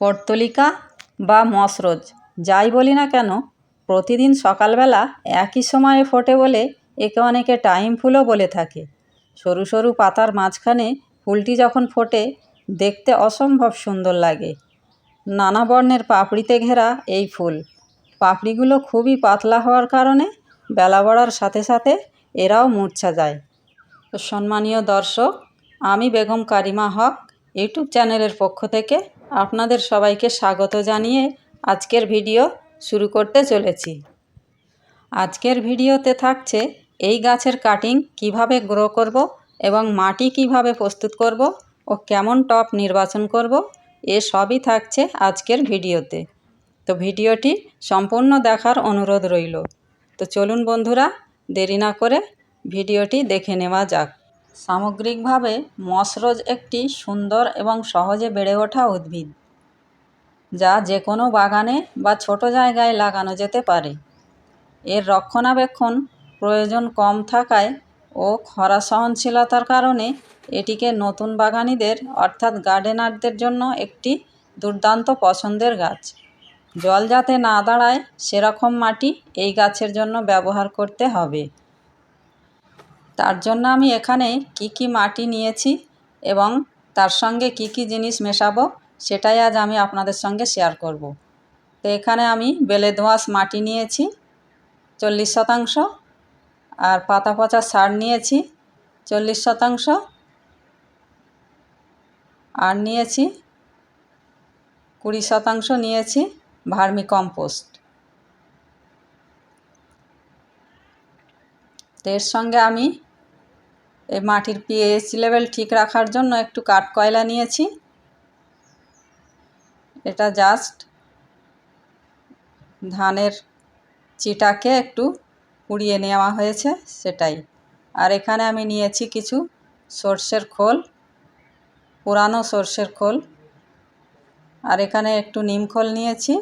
পর্তলিকা বা মশরোজ যাই বলি না কেন, প্রতিদিন সকালবেলা একই সময়ে ফোটে বলে একে অনেকে টাইম ফুলও বলে থাকে। সরু সরু পাতার মাঝখানে ফুলটি যখন ফোটে, দেখতে অসম্ভব সুন্দর লাগে। নানা বর্ণের পাপড়িতে ঘেরা এই ফুল। পাপড়িগুলো খুবই পাতলা হওয়ার কারণে বেলা বাড়ার সাথে সাথে এরাও মূর্ছা যায়। সম্মানীয় দর্শক, আমি বেগম কারিমা হক, ইউটিউব চ্যানেলের পক্ষ থেকে আপনাদের সবাইকে স্বাগত জানিয়ে আজকের ভিডিও শুরু করতে চলেছি। আজকের ভিডিওতে থাকছে এই গাছের কাটিং কীভাবে গ্রো করব এবং মাটি কীভাবে প্রস্তুত করব ও কেমন টপ নির্বাচন করব, এ সবই থাকছে আজকের ভিডিওতে। তো ভিডিওটি সম্পূর্ণ দেখার অনুরোধ রইল। তো চলুন বন্ধুরা, দেরি না করে ভিডিওটি দেখে নেওয়া যাক। সামগ্রিকভাবে মশরোজ একটি সুন্দর এবং সহজে বেড়ে ওঠা উদ্ভিদ, যা যে কোনো বাগানে বা ছোট জায়গায় লাগানো যেতে পারে। এর রক্ষণাবেক্ষণ প্রয়োজন কম থাকায় ও খরা সহনশীলতার কারণে এটিকে নতুন বাগানিদের, অর্থাৎ গার্ডেনারদের জন্য একটি দুর্দান্ত পছন্দের গাছ। জল যাতে না দাঁড়ায়, সেরকম মাটি এই গাছের জন্য ব্যবহার করতে হবে। তার জন্য আমি এখানে কি কি মাটি নিয়েছি এবং তার সঙ্গে কি কি জিনিস মেশাবো সেটাই আজ আমি আপনাদের সঙ্গে শেয়ার করব। তো এখানে আমি বেলে দোঁয়াশ মাটি নিয়েছি, চল্লিশ শতাংশ, আর পাতা পচা সার নিয়েছি, চল্লিশ শতাংশ, আর নিয়েছি কুড়ি শতাংশ নিয়েছি ভার্মি কম্পোস্ট। তো এর সঙ্গে আমি মাটির পিএইচ লেভেল ঠিক রাখার জন্য একটু কাঠ কয়লা নিয়েছি। এটা জাস্ট ধানের চিটাকে একটু পুড়িয়ে নেওয়া হয়েছে সেটাই। আর এখানে আমি নিয়েছি কিছু সর্ষের খোল, পুরানো সর্ষের খোল। আর এখানে একটু নিম খোল নিয়েছি।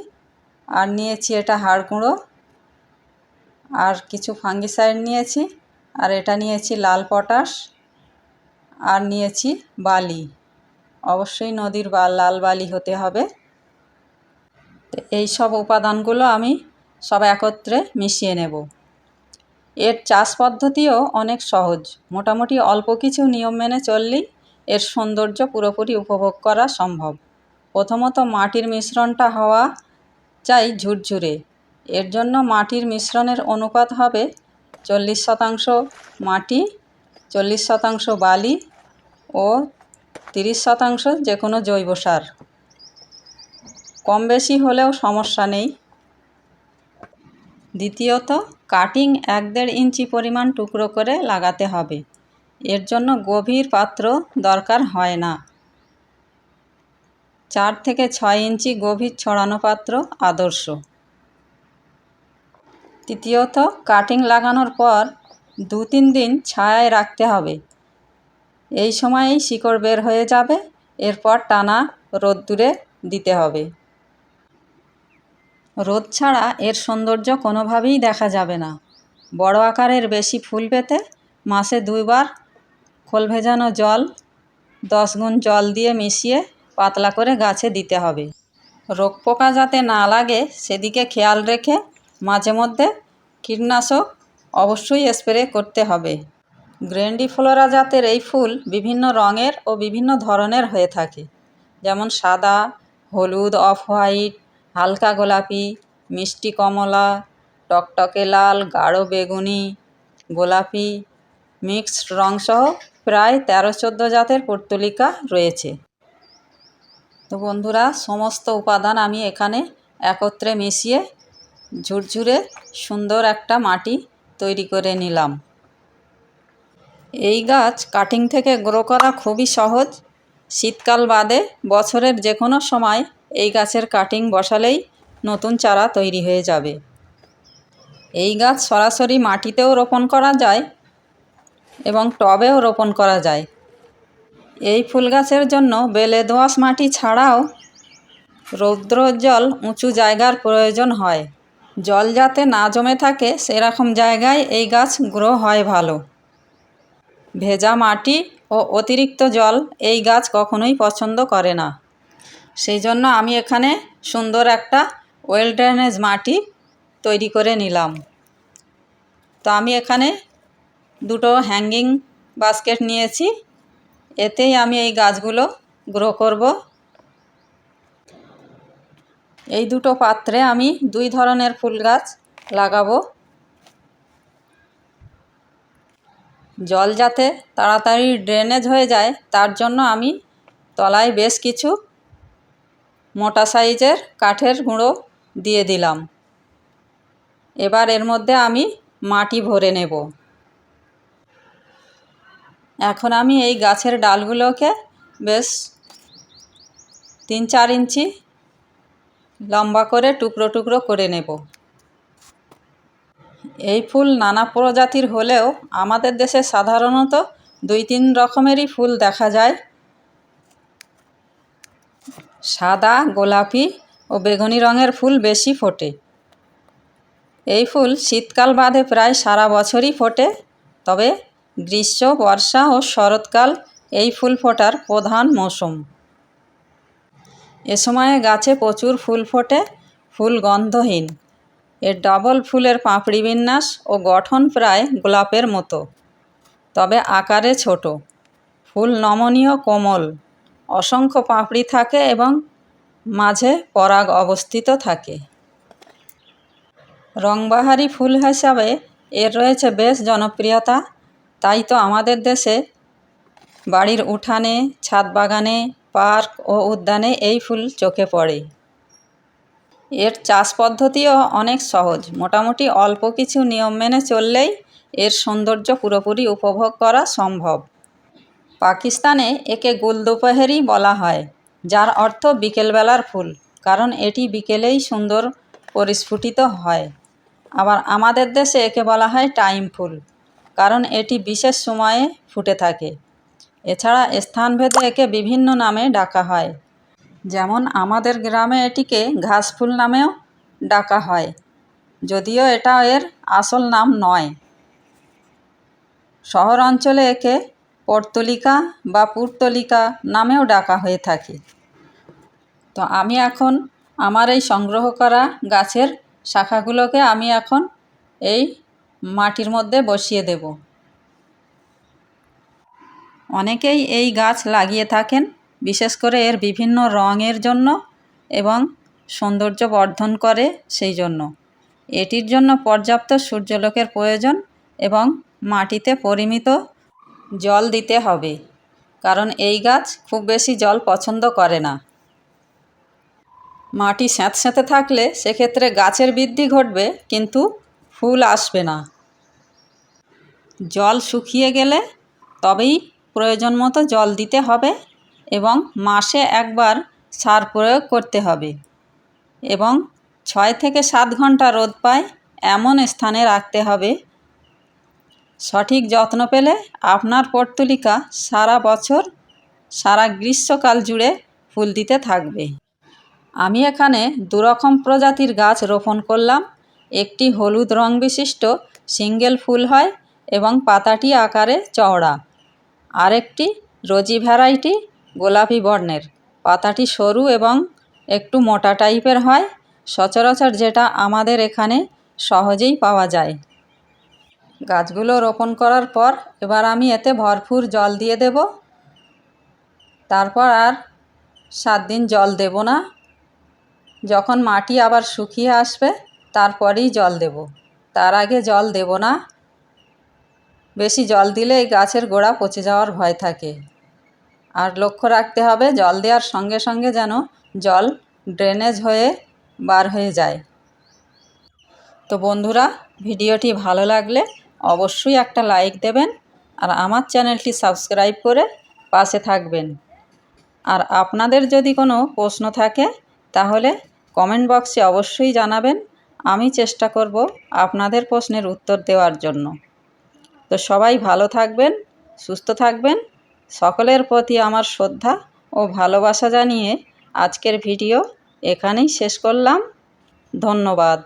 আর নিয়েছি এটা হাড় গুঁড়ো। আর কিছু ফাঙ্গিসাইড নিয়েছি। আর এটা নিয়েছি লাল পটাশ আর নিয়েছি বালি। অবশ্যই নদীর বা লাল বালি হতে হবে। এই সব উপাদানগুলো আমি সব একত্রে মিশিয়ে নেব। এর চাষ পদ্ধতিও অনেক সহজ। মোটামুটি অল্প কিছু নিয়ম মেনে চললেই এর সৌন্দর্য পুরোপুরি উপভোগ করা সম্ভব। প্রথমত মাটির মিশ্রণটা হওয়া চাই ঝুরঝুরে। এর জন্য মাটির মিশ্রণের অনুপাত হবে চল্লিশ শতাংশ মাটি, চল্লিশ শতাংশ বালি ও তিরিশ শতাংশ যে কোনো জৈব সার। কম বেশি হলেও সমস্যা নেই। দ্বিতীয়ত, কাটিং এক দেড় ইঞ্চি পরিমাণ টুকরো করে লাগাতে হবে। এর জন্য গভীর পাত্র দরকার হয় না। চার থেকে ছয় ইঞ্চি গভীর ছড়ানো পাত্র আদর্শ। তৃতীয়ত কাটিং লাগানোর পর দু তিন দিন ছায়ায় রাখতে হবে। এই সময়েই শিকড় বের হয়ে যাবে, এরপর টানা রোদ্দুরে দিতে হবে। রোদ ছাড়া এর সৌন্দর্য কোনোভাবেই দেখা যাবে না। বড় আকারের বেশি ফুল পেতে মাসে দুইবার খোল ভেজানো জল, দশ গুণ জল দিয়ে মিশিয়ে পাতলা করে গাছে দিতে হবে। রোগ পোকা যাতে না লাগে, সেদিকে খেয়াল রেখে মাঝে মধ্যে কীটনাশক অবশ্যই স্প্রে করতে হবে। গ্রেন্ডিফ্লোরা জাতের এই ফুল বিভিন্ন রঙের ও বিভিন্ন ধরনের হয়ে থাকে। যেমন সাদা, হলুদ অফ হোয়াইট হালকা গোলাপি, মিষ্টি কমলা, টকটকে লাল, গাঢ় বেগুনি, গোলাপি, মিক্সড রংসহ প্রায় তেরো চোদ্দ জাতের পর্তুলিকা রয়েছে। তো বন্ধুরা, সমস্ত উপাদান আমি এখানে একত্রে মিশিয়ে ঝুরঝুরে সুন্দর একটা মাটি তৈরি করে নিলাম। এই গাছ কাটিং থেকে গ্রো করা খুবই সহজ। শীতকাল বাদে বছরের যে কোনো সময় এই গাছের কাটিং বসালেই নতুন চারা তৈরি হয়ে যাবে। এই গাছ সরাসরি মাটিতেও রোপণ করা যায় এবং টবেও রোপণ করা যায়। এই ফুল গাছের জন্য বেলে দোআঁশ মাটি ছাড়াও রৌদ্রোজ্জ্বল উঁচু জায়গার প্রয়োজন হয়। জল যাতে না জমে থাকে, সেরকম জায়গায় এই গাছ গ্রো হয় ভালো। ভেজা মাটি ও অতিরিক্ত জল এই গাছ কখনোই পছন্দ করে না। সেই জন্য আমি এখানে সুন্দর একটা ওয়েল ড্রেনেজ মাটি তৈরি করে নিলাম। তো আমি এখানে দুটো হ্যাঙ্গিং বাস্কেট নিয়েছি। এতেই আমি এই গাছগুলো গ্রো করব। এই দুটো পাত্রে আমি দুই ধরনের ফুল গাছ লাগাবো। জল যাতে তাড়াতাড়ি ড্রেনেজ হয়ে যায়, তার জন্য আমি তলায় বেশ কিছু মোটা সাইজের কাঠের গুঁড়ো দিয়ে দিলাম। এবার এর মধ্যে আমি মাটি ভরে নেব। এখন আমি এই গাছের ডালগুলোকে বেশ তিন চার ইঞ্চি লম্বা করে টুকরো টুকরো করে নেব। এই ফুল নানা প্রজাতির হলেও আমাদের দেশে সাধারণত দুই তিন রকমেরই ফুল দেখা যায়। সাদা, গোলাপি ও বেগুনি রঙের ফুল বেশি ফোটে। এই ফুল শীতকাল বাদে প্রায় সারা বছরই ফোটে, তবে গ্রীষ্ম, বর্ষা ও শরৎকাল এই ফুল ফোটার প্রধান মৌসুম। এ সময়ে গাছে প্রচুর ফুল ফোটে, ফুল গন্ধহীন। এর ডবল ফুলের পাপড়ি বিন্যাস ও গঠন প্রায় গোলাপের মতো, তবে আকারে ছোট। ফুল নমনীয় কোমল, অসংখ্য পাপড়ি থাকে এবং মাঝে পরাগ অবস্থিত থাকে। রংবাহারি ফুল হিসাবে এর রয়েছে বেশ জনপ্রিয়তা। তাই তো আমাদের দেশে বাড়ির উঠানে, ছাদ বাগানে পার্ক ও উদ্যানে এই ফুল চোখে পড়ে। এর চাষ পদ্ধতিও অনেক সহজ। মোটামুটি অল্প কিছু নিয়ম মেনে চললেই এর সৌন্দর্য পুরোপুরি উপভোগ করা সম্ভব। পাকিস্তানে একে গুলদোপহেরি বলা হয়, যার অর্থ বিকেলবেলার ফুল, কারণ এটি বিকেলেই সুন্দর পরিস্ফুটিত হয়। আবার আমাদের দেশে একে বলা হয় টাইম ফুল, কারণ এটি বিশেষ সময়ে ফুটে থাকে। এছাড়া স্থানভেদে একে বিভিন্ন নামে ডাকা হয়। যেমন আমাদের গ্রামে এটিকে ঘাসফুল নামেও ডাকা হয়, যদিও এটা এর আসল নাম নয়। শহর অঞ্চলে একে পর্তলিকা বা পুরতলিকা নামেও ডাকা হয়ে থাকে। তো আমি এখন আমার এই সংগ্রহ করা গাছের শাখাগুলোকে আমি এখন এই মাটির মধ্যে বসিয়ে দেব। অনেকেই এই গাছ লাগিয়ে থাকেন, বিশেষ করে এর বিভিন্ন রঙের জন্য এবং সৌন্দর্য বর্ধন করে সেই জন্য। এটির জন্য পর্যাপ্ত সূর্যলোকের প্রয়োজন এবং মাটিতে পরিমিত জল দিতে হবে, কারণ এই গাছ খুব বেশি জল পছন্দ করে না। মাটি স্যাঁতস্যাঁতে থাকলে সেক্ষেত্রে গাছের বৃদ্ধি ঘটবে, কিন্তু ফুল আসবে না। জল শুকিয়ে গেলে তবেই প্রয়োজন মতো জল দিতে হবে এবং মাসে একবার সার প্রয়োগ করতে হবে এবং ছয় থেকে সাত ঘণ্টা রোদ পায় এমন স্থানে রাখতে হবে। সঠিক যত্ন পেলে আপনার পর্তুলিকা সারা বছর, সারা গ্রীষ্মকাল জুড়ে ফুল দিতে থাকবে। আমি এখানে দুরকম প্রজাতির গাছ রোপণ করলাম। একটি হলুদ রং বিশিষ্ট, সিঙ্গেল ফুল হয় এবং পাতাটি আকারে চওড়া। আরেকটি রোজি ভ্যারাইটি গোলাপি বর্ণের। পাতাটি সরু এবং একটু মোটা টাইপের হয়, সচরাচর যেটা আমাদের এখানে সহজেই পাওয়া যায়। গাছগুলো রোপণ করার পর এবার আমি এতে ভরপুর জল দিয়ে দেব। তারপর আর সাত দিন জল দেব না। যখন মাটি আবার শুকিয়ে আসবে, তারপরেই জল দেব। তার আগে জল দেব না। বেশি জল দিলে এই গাছের গোড়া পচে যাওয়ার ভয় থাকে। আর লক্ষ্য রাখতে হবে, জল দেওয়ার সঙ্গে সঙ্গে যেন জল ড্রেনেজ হয়ে বার হয়ে যায়। তো বন্ধুরা, ভিডিওটি ভালো লাগলে অবশ্যই একটা লাইক দেবেন আর আমার চ্যানেলটি সাবস্ক্রাইব করে পাশে থাকবেন। আর আপনাদের যদি কোনো প্রশ্ন থাকে, তাহলে কমেন্ট বক্সে অবশ্যই জানাবেন। আমি চেষ্টা করব আপনাদের প্রশ্নের উত্তর দেওয়ার জন্য। তো সবাই ভালো থাকবেন, সুস্থ থাকবেন। সকলের প্রতি আমার শ্রদ্ধা ও ভালোবাসা জানিয়ে আজকের ভিডিও এখানেই শেষ করলাম। ধন্যবাদ।